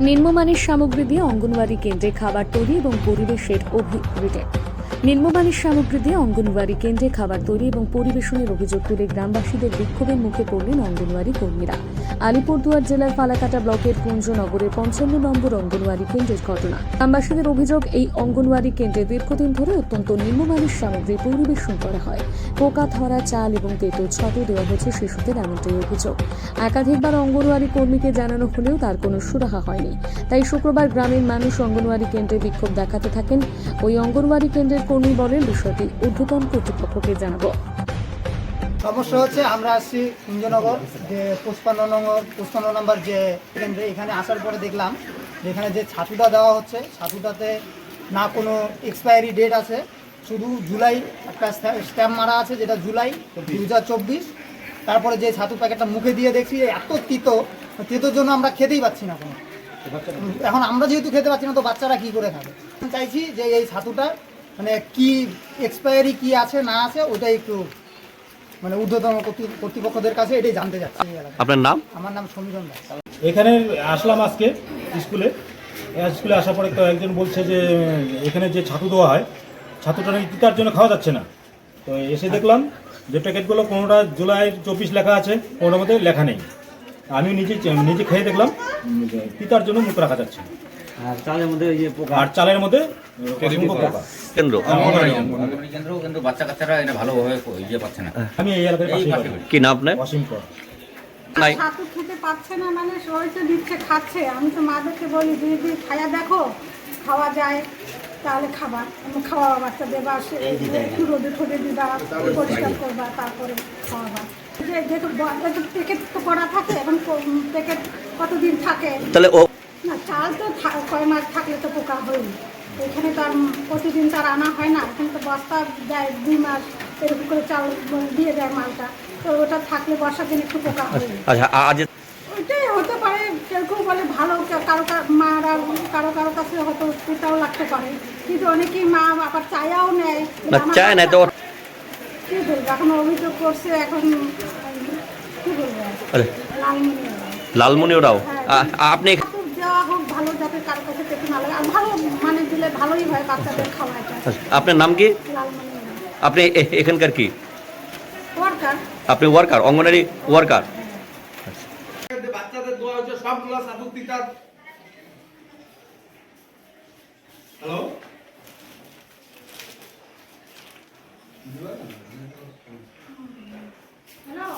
নিম্নমানের সামগ্রী দিয়ে অঙ্গনওয়াড়ি কেন্দ্রে খাবার তৈরি এবং পরিবেশের অভিযোগ নিম্নমানের সামগ্রী দিয়ে অঙ্গনওয়াড়ি কেন্দ্রে খাবার তৈরি এবং পরিবেশনের অভিযোগ তুলে গ্রামবাসীদের বিক্ষোভের মুখে পড়লেন অঙ্গনওয়াড়ি কর্মীরা। আলিপুরদুয়ার জেলার ফালাকাটা ব্লকের পুঞ্জনগরের পঞ্চান্ন নম্বর অঙ্গনওয়াড়ি কেন্দ্রের ঘটনা। গ্রামবাসীদের অভিযোগ, এই অঙ্গনওয়াড়ি কেন্দ্রে দীর্ঘদিন ধরে অত্যন্ত নিম্নমানের সামগ্রী পরিবেশন করা হয়। পোকা, ধরা, চাল এবং তেতো ছটো দেওয়া হয়েছে শিশুদের এমনটাই অভিযোগ। একাধিকবার অঙ্গনওয়াড়ি কর্মীকে জানানো হলেও তার কোনো সুরাহা হয়নি। তাই শুক্রবার গ্রামের মানুষ অঙ্গনওয়াড়ি কেন্দ্রে বিক্ষোভ দেখাতে থাকেন। ওই অঙ্গনওয়াড়ি কেন্দ্রের কর্মী বলেন বিষয়টি ঊর্ধ্বতন কর্তৃপক্ষকে জানাব। সমস্যা হচ্ছে আমরা আসছি কুঞ্জনগর যে পুষ্পান্ন নম্বর পুষ্পান্ন নম্বর যে কেন্দ্রে এখানে আসার পরে দেখলাম যে এখানে যে ছাতুটা দেওয়া হচ্ছে, ছাতুটাতে না কোনো এক্সপায়ারি ডেট আছে, শুধু জুলাই একটা স্ট্যাম্প মারা আছে যেটা জুলাই দু হাজার চব্বিশ। তারপরে যে ছাতু প্যাকেটটা মুখে দিয়ে দেখছি এত তিতো, তিতোর জন্য আমরা খেতেই পাচ্ছি না কোনো। এখন আমরা যেহেতু খেতে পাচ্ছি না, তো বাচ্চারা কি করে খাবে? চাইছি যে এই ছাতুটা মানে কি এক্সপায়ারি কি আছে না আছে ওটাই একটু মানে ঊর্ধ্বতন কর্তৃ- কর্তৃপক্ষদের কাছে এটাই জানতে যাচ্ছি আপনার নাম? আমার নাম সমীরণ দাস। এখানে আসলাম আজকে স্কুলে। স্কুলে আসার পরে তো একজন বলছে যে এখানে যে ছাতু দেওয়া হয় ছাতুটা নাকি তিতার জন্য খাওয়া যাচ্ছে না। তো এসে দেখলাম যে প্যাকেটগুলো কোনোটা জুলাই চব্বিশ লেখা আছে কোনোটার মধ্যে লেখা নেই। আমি নিজে নিজে খেয়ে দেখলাম তিতার জন্য মুখ রাখা যাচ্ছে না। আর চালের মধ্যে ওই যে পোকা। আর চালের মধ্যে অসংখ্য কেন্দ্র। কিন্তু বাচ্চা কাচ্চারা এটা ভালোভাবে ইয়ে পাচ্ছে না। আমি এই এলাকার পাশেই পাশে বাড়ি। কি নাম আপনার? অসীম কর নাই। ছাতু খেতে পাচ্ছে না মানে সবাই তো দিচ্ছে খাচ্ছে। আমি তো মাদেরকে বলি দিদি খাইয়া দেখো খাওয়া যায় তাহলে খাবার বাচ্চাদের সে- একটু রোদে ঠোদে দিবা পরিষ্কার করবা তারপরে খাওয়াবা। যে যেহেতু প্যাকেট তো করা থাকে এবং প্যাকেট কতদিন থাকে? তাহলে ও না চাল তো কয় মাস থাকলে তো পোকা হয়নি এখানে তো আর প্রতিদিন তার আনা হয় না। এখানে তো বস্তা দেয় দুই মাস এরকম করে চাল দিয়ে দেয় মালটা। তো ওটা থাকলে বর্ষার দিন একটু পোকা হয়নি আচ্ছা আজ ওইটাই হতে পারে কেউ কেউ বলে ভালো কারও মারা কারও কারও কাছে হয়তো এটাও লাগতে পারে। কিন্তু অনেকেই মা আবার চায়াও নেয়। চায় না তো কি বলব এখন অভিযোগ করছে এখন কি বলব? লালমনি লালমনি ওরাও আপনি ভালো যাতে কারও কাছে পেতে না লাগে। আর ভালো মানে দিলে ভালোই হয় বাচ্চাদের খাওয়াটা আপনার নাম কি? আপনি এখানকার কি? ওয়ার্কার। আপনি ওয়ার্কার অঙ্গনারী ওয়ার্কার? বাচ্চাদের দোয়া হচ্ছে সবগুলো সাধু তিতার। হ্যালো? হ্যালো?